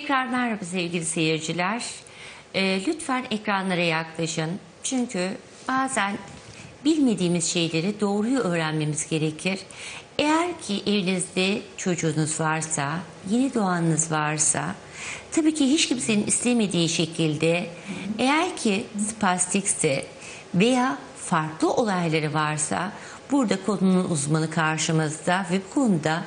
Tekrar merhaba sevgili seyirciler. Ee, lütfen ekranlara yaklaşın. Çünkü bazen bilmediğimiz şeyleri doğruyu öğrenmemiz gerekir. Eğer ki evinizde çocuğunuz varsa, yeni doğanınız varsa, tabii ki hiç kimsenin istemediği şekilde eğer ki spastikse veya farklı olayları varsa burada konunun uzmanı karşımızda ve bu konuda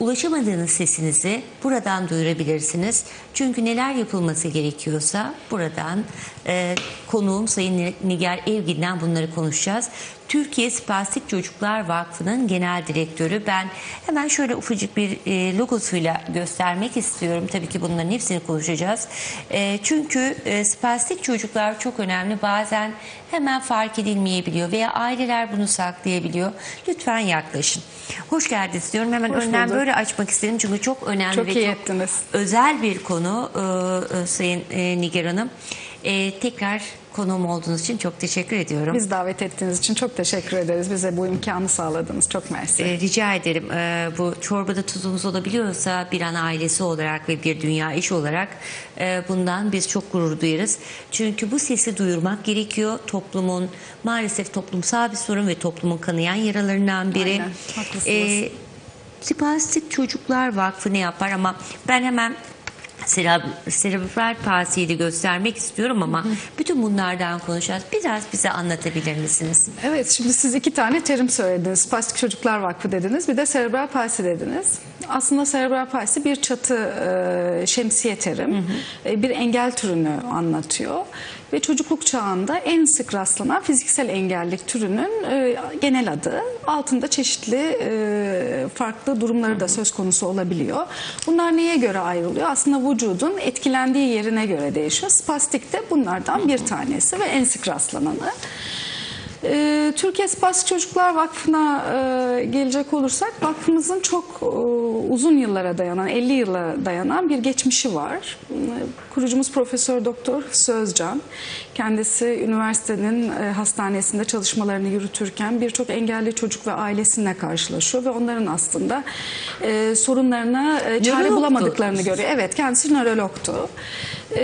ulaşamadığınız sesinizi buradan duyurabilirsiniz. Çünkü neler yapılması gerekiyorsa buradan e, konuğum Sayın Nigar Evgin'den bunları konuşacağız. Türkiye Spastik Çocuklar Vakfı'nın genel direktörü. Ben hemen şöyle ufacık bir e, logosuyla göstermek istiyorum. Tabii ki bunların hepsini konuşacağız. E, çünkü e, spastik çocuklar çok önemli. Bazen hemen fark edilmeyebiliyor veya aileler bunu saklayabiliyor. Lütfen yaklaşın. Hoş geldiniz diyorum. Hemen Hoş önden bulduk. böyle açmak istedim. Çünkü çok önemli Çok ve iyi çok ettiniz. özel bir konu e, e, Sayın e, Nigar Hanım. E, tekrar konuğum olduğunuz için çok teşekkür ediyorum. Biz davet ettiğiniz için çok teşekkür ederiz. Bize bu imkanı sağladınız. Çok mersi. E, rica ederim. E, bu çorbada tuzumuz olabiliyorsa bir an ailesi olarak ve bir dünya iş olarak e, bundan biz çok gurur duyarız. Çünkü bu sesi duyurmak gerekiyor. Toplumun maalesef toplumsal bir sorun ve toplumun kanayan yaralarından biri. Aynen, haklısınız. E, Spastik Çocuklar Vakfı ne yapar ama ben hemen serebral palsiyi de göstermek istiyorum ama bütün bunlardan konuşacağız. Biraz bize anlatabilir misiniz? Evet şimdi siz iki tane terim söylediniz. Spastik Çocuklar Vakfı dediniz. Bir de serebral palsi dediniz. Aslında serebral palsi bir çatı e, şemsiye terim. E, bir engel türünü anlatıyor. Ve çocukluk çağında en sık rastlanan fiziksel engellik türünün e, genel adı. Altında çeşitli e, farklı durumları da söz konusu olabiliyor. Bunlar neye göre ayrılıyor? Aslında vücudun etkilendiği yerine göre değişiyor. Spastik de bunlardan bir tanesi ve en sık rastlananı. Ee, Türkiye Spastik Çocuklar Vakfı'na e, gelecek olursak vakfımızın çok e, uzun yıllara dayanan 50 yıla dayanan bir geçmişi var. E, Kurucumuz Profesör Doktor Sözcan. Kendisi üniversitenin e, hastanesinde çalışmalarını yürütürken birçok engelli çocuk ve ailesiyle karşılaşıyor ve onların aslında e, sorunlarına e, çare bulamadıklarını görüyor. Evet kendisi nörologtu. E,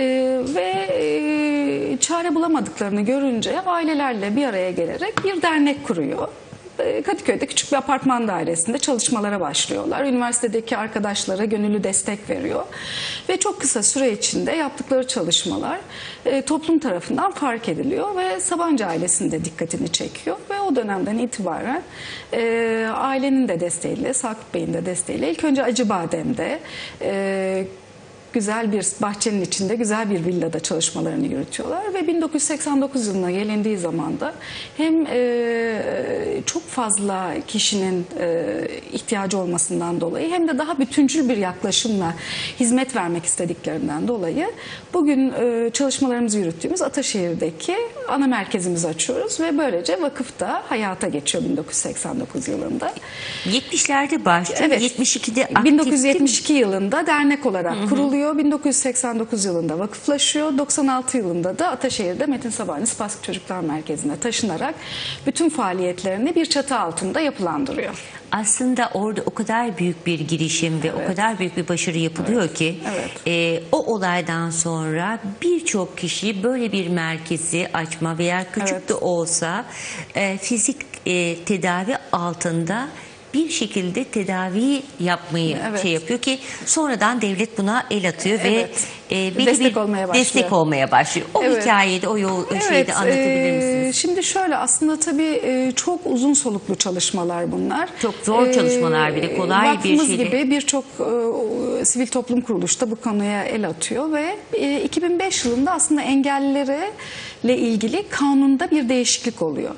ve e, çare bulamadıklarını görünce ailelerle bir araya gelerek bir dernek kuruyor. E, Kadıköy'de küçük bir apartman dairesinde çalışmalara başlıyorlar. Üniversitedeki arkadaşlara gönüllü destek veriyor. Ve çok kısa süre içinde yaptıkları çalışmalar e, toplum tarafından fark ediliyor ve Sabancı ailesinin de dikkatini çekiyor. Ve o dönemden itibaren e, ailenin de desteğiyle, Sakıp Bey'in de desteğiyle ilk önce Acıbadem'de e, güzel bir bahçenin içinde güzel bir villada çalışmalarını yürütüyorlar ve 1989 yılına gelindiği zaman da hem e, çok fazla kişinin e, ihtiyacı olmasından dolayı hem de daha bütüncül bir yaklaşımla hizmet vermek istediklerinden dolayı bugün e, çalışmalarımızı yürüttüğümüz Ataşehir'deki ana merkezimizi açıyoruz ve böylece vakıf da hayata geçiyor 1989 yılında. 70'lerde başlıyor. Evet. 72'de aktif 1972 yılında dernek olarak kuruluyor. 1989 yılında vakıflaşıyor. 96 yılında da Ataşehir'de Metin Sabahani Spastik Çocuklar Merkezi'ne taşınarak bütün faaliyetlerini bir çatı altında yapılandırıyor. Aslında orada o kadar büyük bir girişim ve o kadar büyük bir başarı yapılıyor ki Evet. e, o olaydan sonra birçok kişi böyle bir merkezi açma veya küçük Evet. de olsa e, fizik e, tedavi altında bir şekilde tedavi yapmayı Evet. şey yapıyor ki sonradan devlet buna el atıyor Evet. ve e, belli Destek bir olmaya başlıyor. destek olmaya başlıyor. O Evet. hikayede o yol o şeyi de anlatabilir e, misiniz? Şimdi şöyle aslında tabii e, çok uzun soluklu çalışmalar bunlar. Çok zor çalışmalar bir de, kolay bir şey değil. gibi birçok e, sivil toplum kuruluşu da bu konuya el atıyor ve e, 2005 yılında aslında engellilere ile ilgili kanunda bir değişiklik oluyor.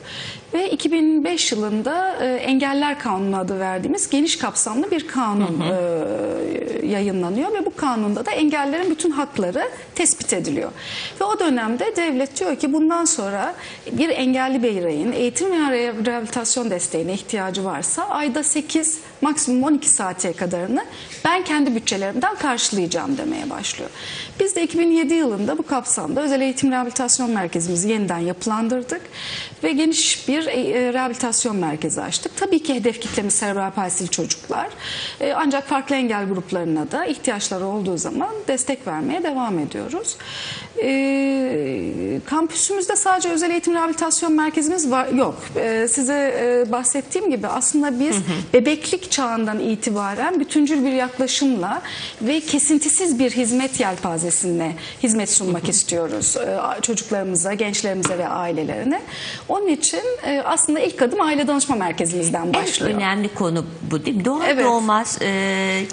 Ve 2005 yılında e, Engeller Kanunu adı verdiğimiz geniş kapsamlı bir kanun e, yayınlanıyor ve bu kanunda da engellerin bütün hakları tespit ediliyor. Ve o dönemde devlet diyor ki bundan sonra bir engelli bireyin eğitim veya re- rehabilitasyon desteğine ihtiyacı varsa ayda 8 maksimum 12 saate kadarını ben kendi bütçelerimden karşılayacağım demeye başlıyor. Biz de 2007 yılında bu kapsamda özel eğitim rehabilitasyon merkezimizi yeniden yapılandırdık ve geniş bir e, e, rehabilitasyon merkezi açtık. Tabii ki hedef kitlemiz serebral palsili çocuklar. E, ancak farklı engel gruplarına da ihtiyaçları olduğu zaman destek vermeye devam ediyoruz. E, kampüsümüzde sadece özel eğitim rehabilitasyon merkezimiz var yok. E, size e, bahsettiğim gibi aslında biz bebeklik çağından itibaren bütüncül bir yaklaşımla ve kesintisiz bir hizmet yelpazesine hizmet sunmak istiyoruz e, çocuklarımıza, gençlerimize ve ailelerine. Onun için e, aslında ilk adım aile danışma merkezimizden başlıyor. En önemli konu bu değil mi? Doğar Evet. doğmaz e,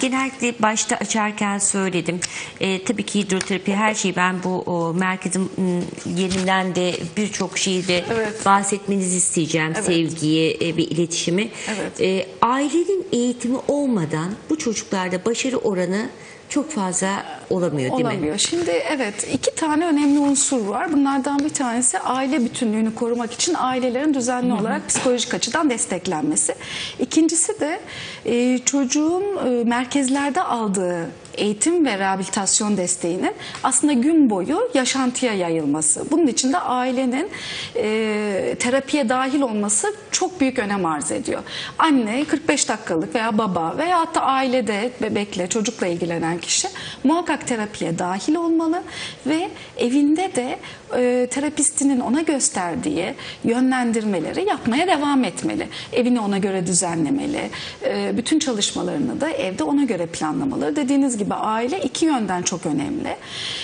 genellikle başta açarken söyledim. E, tabii ki hidroterapi her şeyi ben bu o, merkezin m, yerinden de birçok şeyde Evet. bahsetmenizi isteyeceğim. Evet. Sevgiyi e, ve iletişimi. Evet. E, ailenin eğitimi olmadan bu çocuklarda başarı oranı çok fazla olamıyor değil mi? Olamıyor. Şimdi evet iki tane önemli unsur var. Bunlardan bir tanesi aile bütünlüğünü korumak için ailelerin düzenli olarak psikolojik açıdan desteklenmesi. İkincisi de e, çocuğun e, merkezlerde aldığı eğitim ve rehabilitasyon desteğinin aslında gün boyu yaşantıya yayılması. Bunun için de ailenin e, terapiye dahil olması çok büyük önem arz ediyor. Anne 45 dakikalık veya baba veya hatta ailede bebekle çocukla ilgilenen kişi muhakkak terapiye dahil olmalı ve evinde de e, terapistinin ona gösterdiği yönlendirmeleri yapmaya devam etmeli. Evini ona göre düzenlemeli. E, bütün çalışmalarını da evde ona göre planlamalı. Dediğiniz gibi aile iki yönden çok önemli.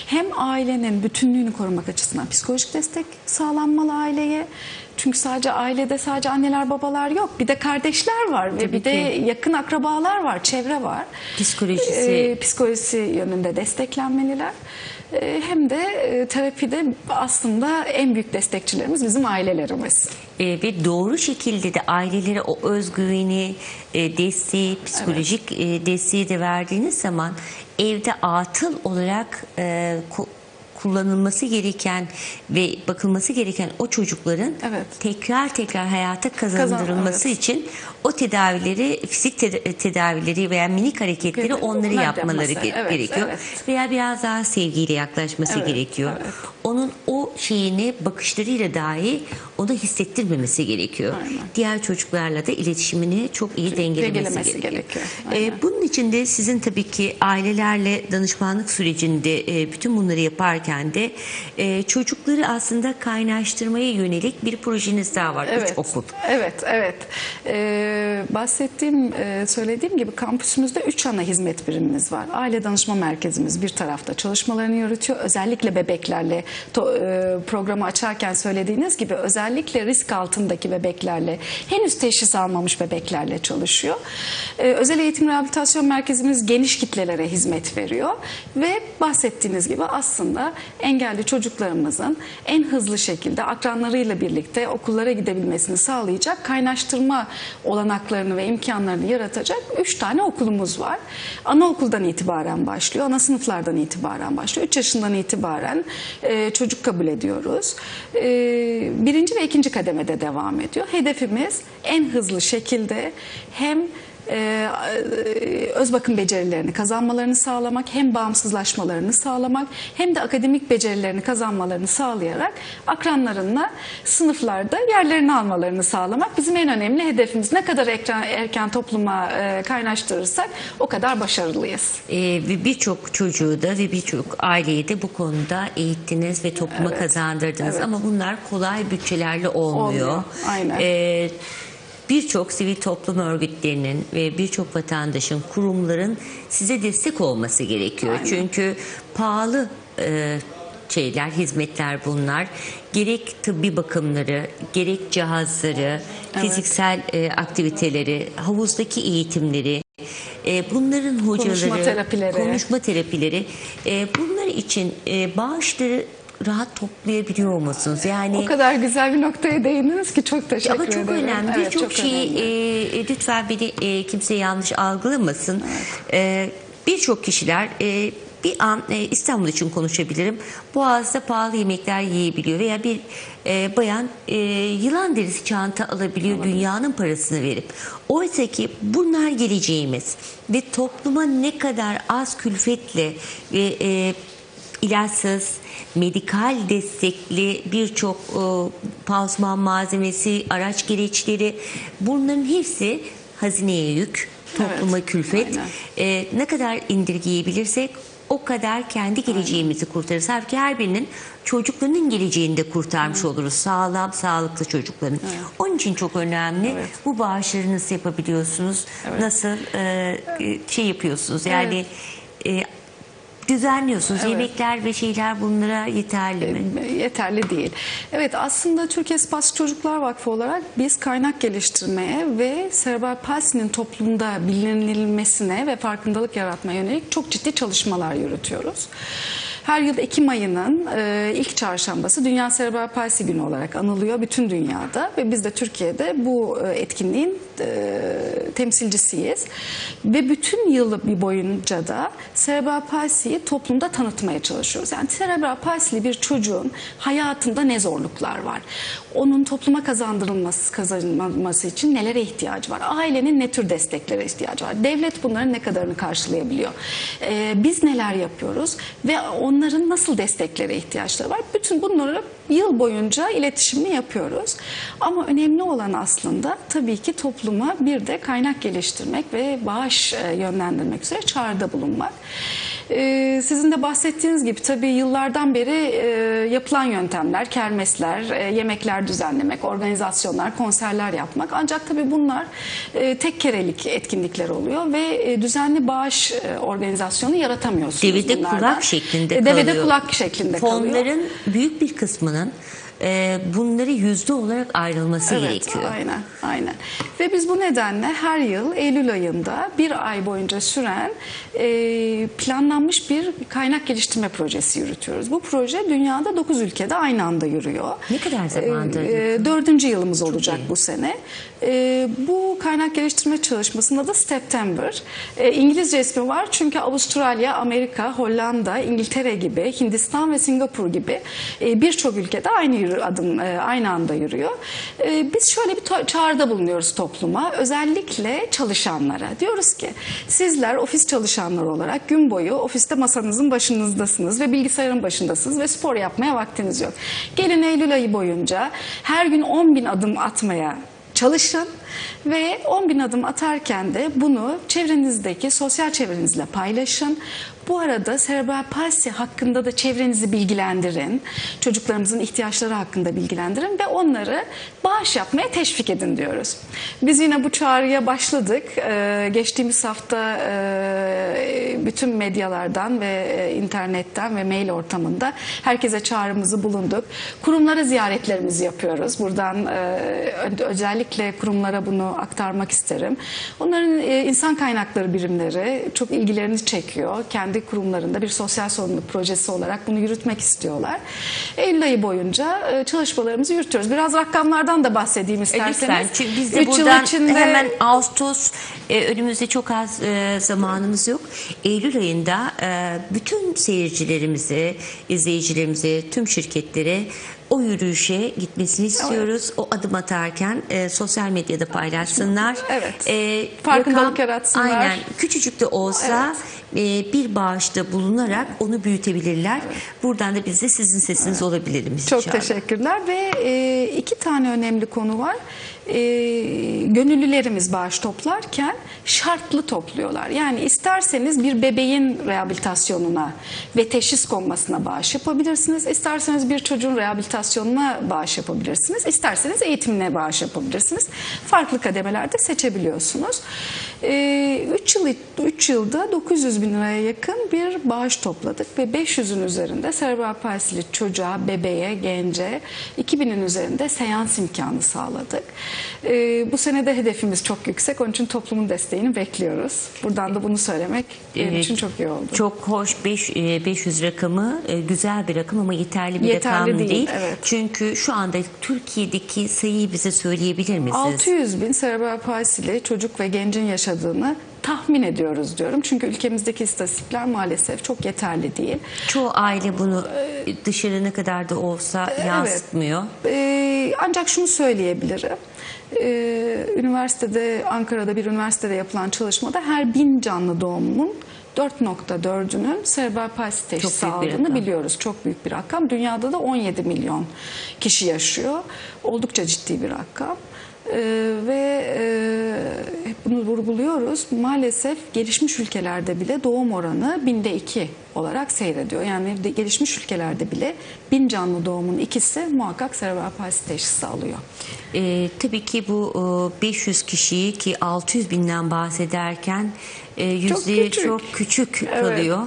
Hem ailenin bütünlüğünü korumak açısından psikolojik destek sağlanmalı aileye. Çünkü sadece ailede sadece anneler babalar yok. Bir de kardeşler var ve Tabii bir de ki. yakın akrabalar var, çevre var. Psikolojisi- Ee, psikolojisi yönünde desteklenmeliler. Ee, hem de e, terapide aslında en büyük destekçilerimiz bizim ailelerimiz. E, ve doğru şekilde de ailelere o özgüveni, e, desteği, psikolojik e, desteği de verdiğiniz zaman evde atıl olarak e, kullanılması gereken ve bakılması gereken o çocukların Evet. tekrar tekrar hayata kazandırılması evet. için o tedavileri, fizik te- tedavileri veya minik hareketleri Evet, onları onlar yapmaları yapması. ge- Evet, gerekiyor. evet. Veya biraz daha sevgiyle yaklaşması Evet, gerekiyor. evet. Onun o şeyini bakışlarıyla dahi ona hissettirmemesi gerekiyor. Aynen. Diğer çocuklarla da iletişimini çok iyi dengelemesi, Dengelemesi gerekiyor. gerekiyor. Ee, bunun için de sizin tabii ki ailelerle danışmanlık sürecinde e, bütün bunları yaparken de e, çocukları aslında kaynaştırmaya yönelik bir projeniz daha var. Üç okul. Evet, evet. Ee, bahsettiğim, e, söylediğim gibi kampüsümüzde üç ana hizmet birimimiz var. Aile danışma merkezimiz bir tarafta çalışmalarını yürütüyor. Özellikle bebeklerle to- e, programı açarken söylediğiniz gibi özellikle risk altındaki bebeklerle, henüz teşhis almamış bebeklerle çalışıyor. Ee, özel eğitim rehabilitasyon merkezimiz geniş kitlelere hizmet veriyor ve bahsettiğiniz gibi aslında engelli çocuklarımızın en hızlı şekilde akranlarıyla birlikte okullara gidebilmesini sağlayacak kaynaştırma olanaklarını ve imkanlarını yaratacak 3 tane okulumuz var. Anaokuldan itibaren başlıyor, ana sınıflardan itibaren başlıyor. 3 yaşından itibaren e, çocuk kabul ediyoruz. E, birinci ve ikinci kademede devam ediyor. Hedefimiz en hızlı şekilde hem e, öz bakım becerilerini kazanmalarını sağlamak, hem bağımsızlaşmalarını sağlamak, hem de akademik becerilerini kazanmalarını sağlayarak akranlarına sınıflarda yerlerini almalarını sağlamak bizim en önemli hedefimiz. Ne kadar ekran, erken topluma e, kaynaştırırsak o kadar başarılıyız. Ee, ve birçok çocuğu da ve birçok aileyi de bu konuda eğittiniz ve topluma kazandırdınız. evet. Ama bunlar kolay bütçelerle olmuyor. Olmuyor, aynen. Ee, birçok sivil toplum örgütlerinin ve birçok vatandaşın, kurumların size destek olması gerekiyor. Aynen. Çünkü pahalı e, şeyler, hizmetler bunlar. Gerek tıbbi bakımları, gerek cihazları, fiziksel e, aktiviteleri, havuzdaki eğitimleri, e, bunların hocaları, Konuşma terapileri. konuşma terapileri, e, bunlar için e, bağışları rahat toplayabiliyor musunuz? Yani O kadar güzel bir noktaya değindiniz ki çok teşekkür ama çok ederim. önemli. Evet, Birçok çok şeyi e, lütfen beni e, kimse yanlış algılamasın. E, Birçok kişiler e, bir an e, İstanbul için konuşabilirim. Boğaz'da pahalı yemekler yiyebiliyor veya bir e, bayan e, yılan derisi çanta alabiliyor dünyanın parasını verip. Oysa ki bunlar geleceğimiz ve topluma ne kadar az külfetle ve e, ilaçsız, medikal destekli birçok e, pansuman malzemesi, araç gereçleri bunların hepsi hazineye yük, topluma Evet, külfet. aynen. E, ne kadar indirgeyebilirsek o kadar kendi geleceğimizi kurtarırız. Halbuki her birinin çocuklarının geleceğini de kurtarmış oluruz. Sağlam, sağlıklı çocukların. Onun için çok önemli. Evet. Bu bağışları nasıl yapabiliyorsunuz? Nasıl e, şey yapıyorsunuz? Yani e, düzenliyorsunuz. Yemekler ve şeyler bunlara yeterli mi? yeterli değil. Evet aslında Türkiye Spastik Çocuklar Vakfı olarak biz kaynak geliştirmeye ve serebral palsinin toplumda bilinilmesine ve farkındalık yaratmaya yönelik çok ciddi çalışmalar yürütüyoruz. Her yıl Ekim ayının e, ilk çarşambası Dünya Serebral Palsi Günü olarak anılıyor bütün dünyada ve biz de Türkiye'de bu e, etkinliğin e, temsilcisiyiz. Ve bütün yıl boyunca da serebral palsiyi toplumda tanıtmaya çalışıyoruz. Yani serebral palsili bir çocuğun hayatında ne zorluklar var? Onun topluma kazandırılması kazanılması için nelere ihtiyacı var? Ailenin ne tür desteklere ihtiyacı var? Devlet bunların ne kadarını karşılayabiliyor? Ee, biz neler yapıyoruz ve onların nasıl desteklere ihtiyaçları var? Bütün bunları yıl boyunca iletişimini yapıyoruz. Ama önemli olan aslında tabii ki topluma bir de kaynak geliştirmek ve bağış e, yönlendirmek üzere çağrıda bulunmak. Ee, sizin de bahsettiğiniz gibi tabii yıllardan beri e, yapılan yöntemler, kermesler, e, yemekler düzenlemek, organizasyonlar, konserler yapmak. Ancak tabii bunlar e, tek kerelik etkinlikler oluyor ve e, düzenli bağış e, organizasyonu yaratamıyorsunuz Devede bunlardan. kulak şeklinde E, kalıyor. Devede kulak şeklinde kalıyor. Fonların büyük bir kısmının e, bunları yüzde olarak ayrılması Evet, gerekiyor. aynen, aynen. Ve biz bu nedenle her yıl Eylül ayında bir ay boyunca süren e, planlanmış bir kaynak geliştirme projesi yürütüyoruz. Bu proje dünyada 9 ülkede aynı anda yürüyor. Ne kadar zamandır E, e, dördüncü yılımız olacak bu sene. E, bu kaynak geliştirme çalışmasında da September. E, İngilizce ismi var çünkü Avustralya, Amerika, Hollanda, İngiltere gibi, Hindistan ve Singapur gibi e, birçok ülkede aynı yürü, adım e, aynı anda yürüyor. E, biz şöyle bir çağrıda bulunuyoruz topluma. Özellikle çalışanlara. Diyoruz ki sizler ofis çalışanları olarak gün boyu ofiste masanızın başınızdasınız ve bilgisayarın başındasınız ve spor yapmaya vaktiniz yok. Gelin Eylül ayı boyunca her gün 10 bin adım atmaya çalışın ve 10 bin adım atarken de bunu çevrenizdeki sosyal çevrenizle paylaşın. Bu arada serebral palsi hakkında da çevrenizi bilgilendirin. Çocuklarımızın ihtiyaçları hakkında bilgilendirin ve onları bağış yapmaya teşvik edin diyoruz. Biz yine bu çağrıya başladık. Ee, geçtiğimiz hafta e, bütün medyalardan ve e, internetten ve mail ortamında herkese çağrımızı bulunduk. Kurumlara ziyaretlerimizi yapıyoruz. Buradan e, özellikle kurumlara bunu aktarmak isterim. Onların e, insan kaynakları birimleri çok ilgilerini çekiyor. Kendi kurumlarında bir sosyal sorumluluk projesi olarak bunu yürütmek istiyorlar. Eylül ayı boyunca e, çalışmalarımızı yürütüyoruz. Biraz rakamlardan da bahsedeyim E, isterseniz. Lütfen biz de buradan içinde- hemen Ağustos e, önümüzde çok az e, zamanımız yok. Eylül ayında e, bütün seyircilerimize, izleyicilerimize, tüm şirketlere o yürüyüşe gitmesini istiyoruz. O adım atarken e, sosyal medyada paylaşsınlar. Evet. E, Farkındalık rakam- yaratsınlar. Aynen. Küçücük de olsa e, bir bağışta bulunarak onu büyütebilirler. Buradan da biz de sizin sesiniz olabiliriz. Çok inşallah. teşekkürler ve e, iki tane önemli konu var. E, gönüllülerimiz bağış toplarken şartlı topluyorlar. Yani isterseniz bir bebeğin rehabilitasyonuna ve teşhis konmasına bağış yapabilirsiniz. İsterseniz bir çocuğun rehabilitasyonuna bağış yapabilirsiniz. İsterseniz eğitimine bağış yapabilirsiniz. Farklı kademelerde seçebiliyorsunuz. 3 yıl 3 yılda 900 bin liraya yakın bir bağış topladık ve 500'ün üzerinde serebral palsili çocuğa, bebeğe, gence 2000'in üzerinde seans imkanı sağladık. Ee, bu sene de hedefimiz çok yüksek. Onun için toplumun desteğini bekliyoruz. Buradan da bunu söylemek benim Evet. için çok iyi oldu. Çok hoş beş- e, 500 rakamı e, güzel bir rakam ama yeterli bir Yeterli rakam değil, değil. evet. Çünkü şu anda Türkiye'deki sayıyı bize söyleyebilir misiniz? 600 bin serebral palsili çocuk ve gencin yaşadığını tahmin ediyoruz diyorum. Çünkü ülkemizdeki istatistikler maalesef çok yeterli değil. Çoğu aile bunu dışarı ne kadar da olsa yansıtmıyor. Ee, ancak şunu söyleyebilirim. Ee, üniversitede, Ankara'da bir üniversitede yapılan çalışmada her bin canlı doğumun 4.4'ünün serebral palsi teşhisi aldığını biliyoruz. Çok büyük bir rakam. Dünyada da 17 milyon kişi yaşıyor. Oldukça ciddi bir rakam. Ee, ve e, hep bunu vurguluyoruz. Maalesef gelişmiş ülkelerde bile doğum oranı binde iki olarak seyrediyor. Yani gelişmiş ülkelerde bile bin canlı doğumun ikisi muhakkak serebral palsi teşhisi alıyor. Ee, tabii ki bu e, 500 kişiyi ki 600 binden bahsederken e, yüzleri küçük. çok küçük, Evet. kalıyor.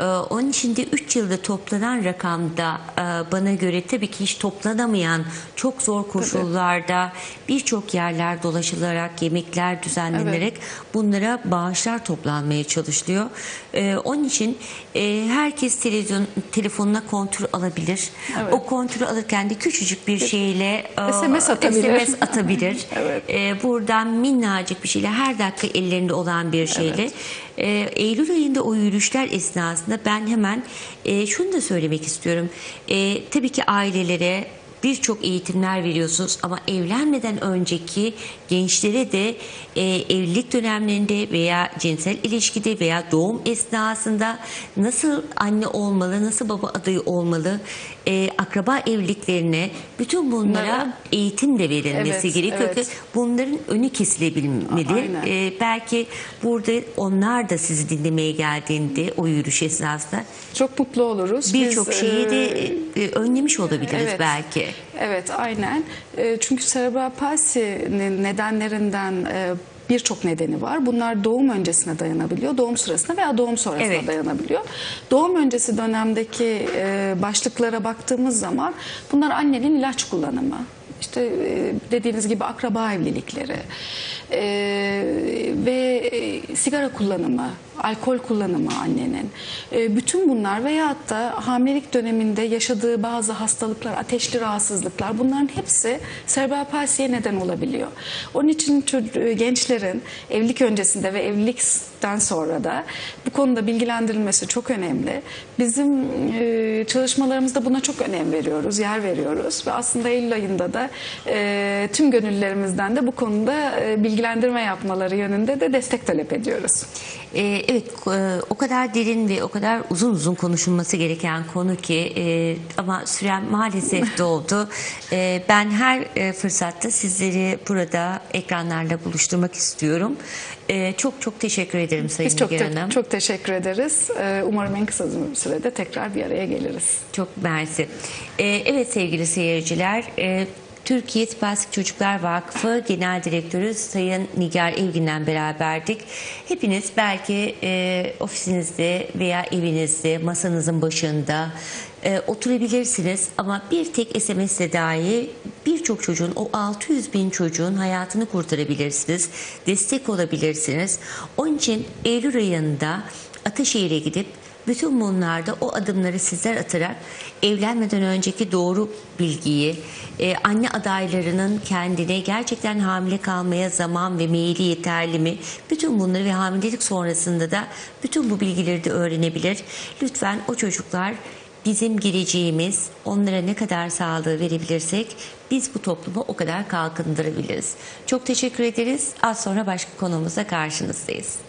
Ee, onun için de 3 yılda toplanan rakamda e, bana göre tabii ki hiç toplanamayan çok zor koşullarda birçok yerler dolaşılarak yemekler düzenlenerek bunlara bağışlar toplanmaya çalışılıyor. Ee, onun için e, herkes televizyon telefonuna kontrol alabilir. Evet. O kontrol alırken de küçücük bir şeyle e, SMS atabilir. SMS atabilir. Evet. E, buradan minnacık bir şeyle her dakika ellerinde olan bir şeyle. E, Eylül ayında o yürüyüşler esnasında ben hemen e, şunu da söylemek istiyorum. E, tabii ki ailelere birçok eğitimler veriyorsunuz ama evlenmeden önceki gençlere de e, evlilik dönemlerinde veya cinsel ilişkide veya doğum esnasında nasıl anne olmalı, nasıl baba adayı olmalı, e, akraba evliliklerine bütün bunlara Bunlara- eğitim de verilmesi Evet, gerekiyor evet. ki bunların önü kesilebilmeli. Aynen. E, belki burada onlar da sizi dinlemeye geldiğinde o yürüyüş esnasında Çok mutlu oluruz. birçok şeyi de e, e, önlemiş olabiliriz Evet. belki. Evet aynen. E, Çünkü serebral palsinin nedenlerinden e, birçok nedeni var. Bunlar doğum öncesine dayanabiliyor, doğum sırasına veya doğum sonrasına Evet. dayanabiliyor. Doğum öncesi dönemdeki e, başlıklara baktığımız zaman bunlar annenin ilaç kullanımı. İşte dediğiniz gibi akraba evlilikleri ve sigara kullanımı, alkol kullanımı annenin. E, bütün bunlar veyahut da hamilelik döneminde yaşadığı bazı hastalıklar, ateşli rahatsızlıklar bunların hepsi serebral palsiye neden olabiliyor. Onun için ço- gençlerin evlilik öncesinde ve evlilikten sonra da bu konuda bilgilendirilmesi çok önemli. Bizim e, çalışmalarımızda buna çok önem veriyoruz, yer veriyoruz ve aslında Eylül ayında da e, tüm gönüllülerimizden de bu konuda e, bilgilendirme yapmaları yönünde de destek talep ediyoruz. Ee, evet e, o kadar derin ve o kadar uzun uzun konuşulması gereken konu ki e, ama sürem maalesef doldu. E, ben her e, fırsatta sizleri burada ekranlarla buluşturmak istiyorum. E, çok çok teşekkür ederim Sayın Biz çok Nigar te- Hanım. çok teşekkür ederiz. E, Umarım en kısa sürede tekrar bir araya geliriz. Çok mersi. Evet sevgili seyirciler, e, Türkiye Spastik Çocuklar Vakfı Genel Direktörü Sayın Nigar Evgin'den beraberdik. Hepiniz belki e, ofisinizde veya evinizde, masanızın başında e, oturabilirsiniz ama bir tek SMS'le dahi birçok çocuğun, o 600 bin çocuğun hayatını kurtarabilirsiniz, destek olabilirsiniz. Onun için Eylül ayında Ataşehir'e gidip bütün bunlarda o adımları sizler atarak evlenmeden önceki doğru bilgiyi, e, anne adaylarının kendine gerçekten hamile kalmaya zaman ve meyili yeterli mi? Bütün bunları ve hamilelik sonrasında da bütün bu bilgileri de öğrenebilir. Lütfen o çocuklar bizim geleceğimiz, onlara ne kadar sağlığı verebilirsek biz bu toplumu o kadar kalkındırabiliriz. Çok teşekkür ederiz. Az sonra başka konumuzda karşınızdayız.